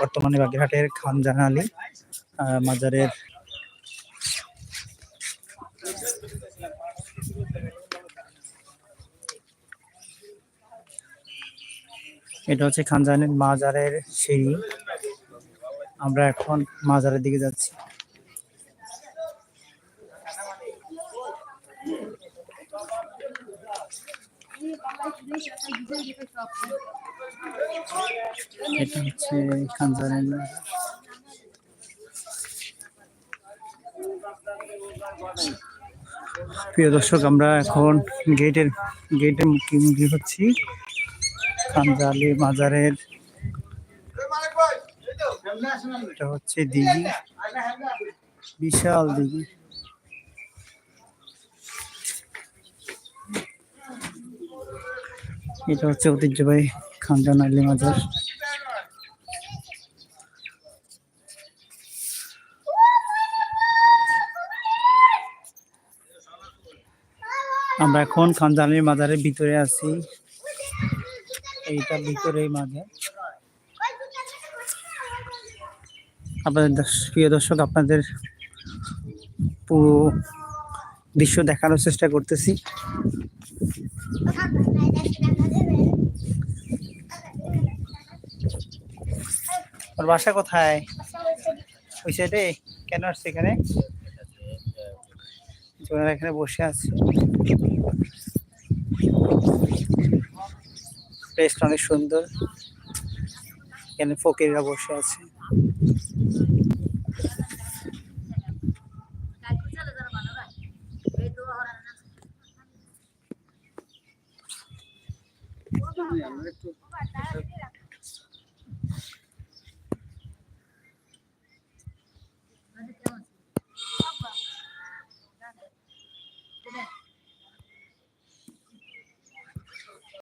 বর্তমানে বাগেরহাটের খান জাহান আলী মাজারের এটা হচ্ছে খানজানের মাজারের সিঁড়ি। আমরা এখন মাজারের দিকে যাচ্ছি। এটা হচ্ছে খানজাহানের প্রিয় দর্শক, আমরা এখন গেটের গেটের মুখোমুখি হচ্ছি। খানজালি মাজারের এটা হচ্ছে দিঘি, বিশাল দিঘি। এটা হচ্ছে ঐতিহ্যবাহী খানজান আলী মাজার। আমরা এখন খানজানের মাজারের ভিতরে আছি। এইটার ভিতরেই মাজার। আপনাদের প্রিয় দর্শক, আপনাদের পুরো দৃশ্য দেখানোর চেষ্টা করতেছি। ওর বাসা কোথায়? ওই সাইডে কেন আসছে এখানে? এখানে বসে আছে। প্লেসটা অনেক সুন্দর। এখানে ফকিররা বসে আছে। আমরা একটু